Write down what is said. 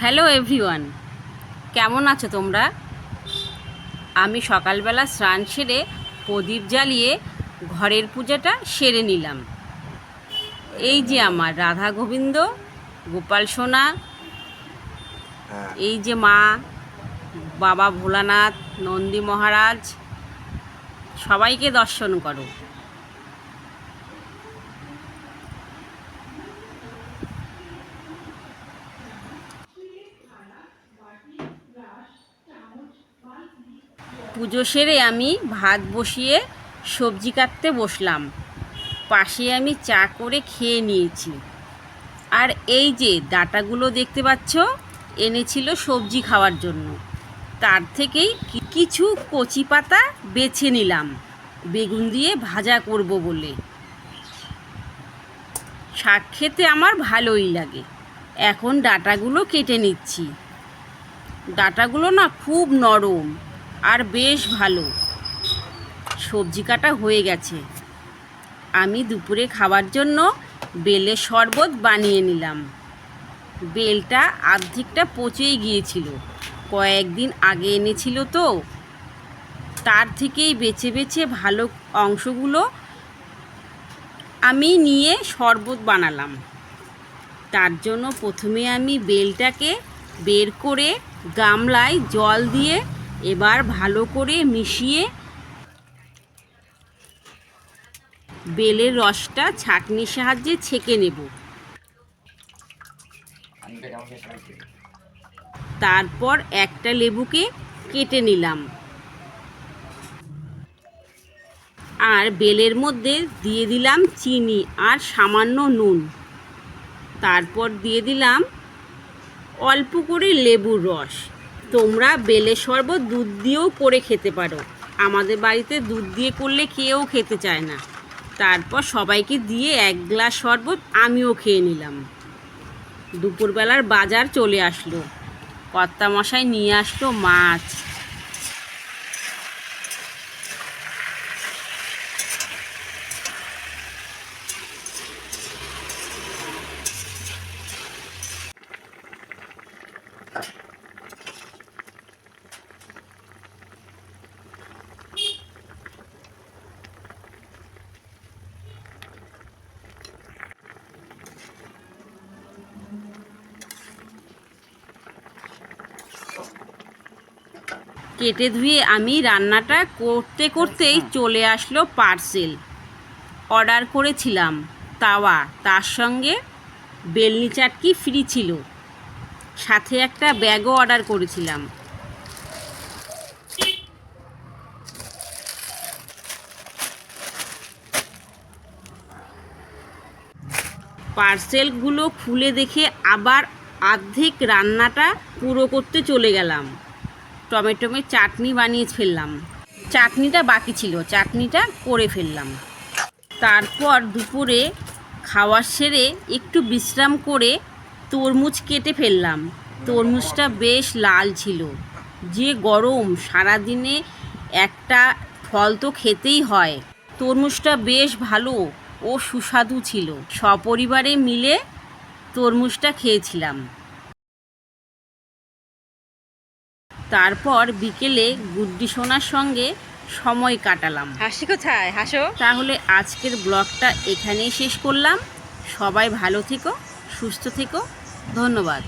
Hello everyone কেমন আছো তোমরা? আমি সকালবেলা স্নান সেরে প্রদীপ জ্বালিয়ে ঘরের পূজাটা সেরে নিলাম। এই যে আমার রাধা গোবিন্দ গোপাল সোনা হ্যাঁ। এই যে মা বাবা ভোলানাথ নন্দী মহারাজ সবাইকে দর্শন করো। পুজো সেরে আমি ভাত বসিয়ে সবজি কাটতে বসলাম। পাশে আমি চা করে খেয়ে নিয়েছি। আর এই যে ডাটাগুলো দেখতে পাচ্ছ, এনেছিল সবজি খাওয়ার জন্য। তার থেকেই কিছু কচি পাতা বেছে নিলাম। বেগুন দিয়ে ভাজা করব বলে। শাক খেতে আমার ভালোই লাগে। এখন ডাটাগুলো কেটে নিচ্ছি। ডাটাগুলো না খুব নরম। আর বেশ ভালো। সবজি কাটা হয়ে গেছে। আমি দুপুরে খাবার জন্য বেলের শরবত বানিয়ে নিলাম। বেলটা আর্ধেকটা পচেই গিয়েছিল। কয়েকদিন আগে এনেছিল তো। তার থেকেই বেছে বেছে ভালো অংশগুলো আমি নিয়ে শরবত বানালাম। তার জন্য প্রথমে আমি বেলটাকে বের করে গামলায় জল দিয়ে এবার ভালো করে মিশিয়ে বেলের রসটা ছাঁকনির সাহায্যে ছেঁকে নেব। তারপর একটা লেবুকে কেটে নিলাম। আর বেলের মধ্যে দিয়ে দিলাম চিনি আর সামান্য নুন। তারপর দিয়ে দিলাম অল্প করে লেবুর রস। তোমরা বেলে শরবত দুধ দিয়েও করে খেতে পারো। আমাদের বাড়িতে দুধ দিয়ে করলে কেউ খেতে চায় না। তারপর সবাইকে দিয়ে এক গ্লাস শরবত আমিও খেয়ে নিলাম। দুপুরবেলার বাজার চলে আসলো। কর্তামশাই নিয়ে আসলো মাছ। কেটে ধুয়ে আমি রান্নাটা করতে করতেই চলে আসলো পার্সেল। অর্ডার করেছিলাম তাওয়া তার সঙ্গে বেলনি চাটকি ফ্রি ছিল। সাথে একটা ব্যাগও অর্ডার করেছিলাম। পার্সেলগুলো খুলে দেখে আবার অর্ধেক রান্নাটা পুরো করতে চলে গেলাম। টমেটোমের চাটনি বানিয়ে ফেললাম। চাটনিটা বাকি ছিল, চাটনিটা করে ফেললাম। তারপর দুপুরে খাওয়ার সেরে একটু বিশ্রাম করে তরমুজ কেটে ফেললাম। তরমুজটা বেশ লাল ছিল। যে গরম, সারাদিনে একটা ফল তো খেতেই হয়। তরমুজটা বেশ ভালো ও সুস্বাদু ছিল। সপরিবারে মিলে তরমুজটা খেয়েছিলাম। তারপর বিকেলে গুড্ডি সোনার সঙ্গে সময় কাটালাম। হাসি কোথায়? হাসো। তাহলে আজকের ব্লগটা এখানেই শেষ করলাম। সবাই ভালো থেকো সুস্থ থেকো। ধন্যবাদ।